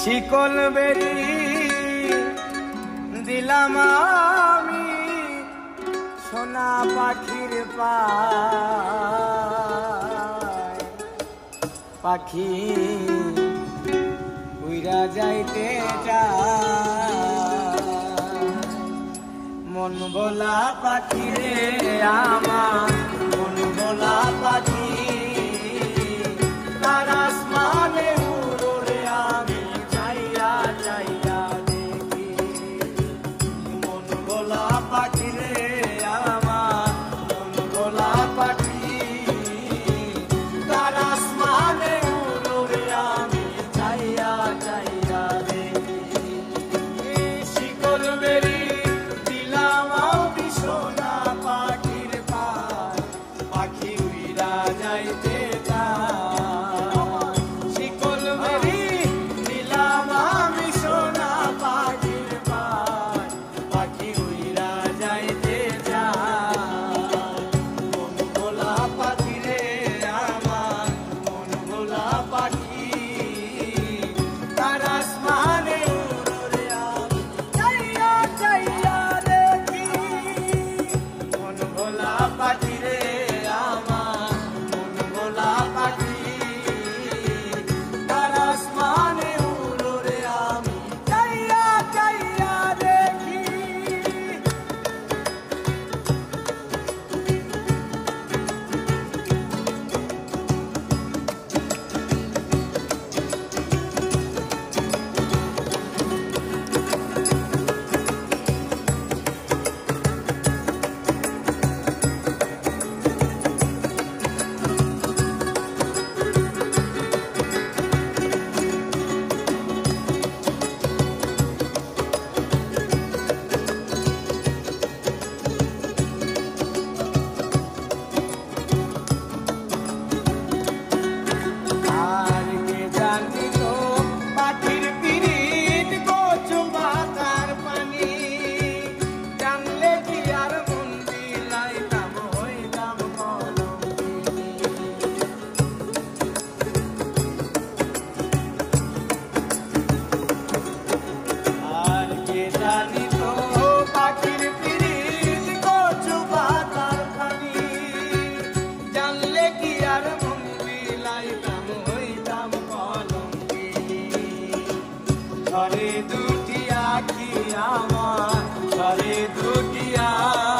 শিকল বেরি দিলাম আমি সোনা পাখির পাখি উইরা যাইতে মন বলা পাখি রে আমার। ঘরে দুটি আখি আমার ঘরে দুটি আ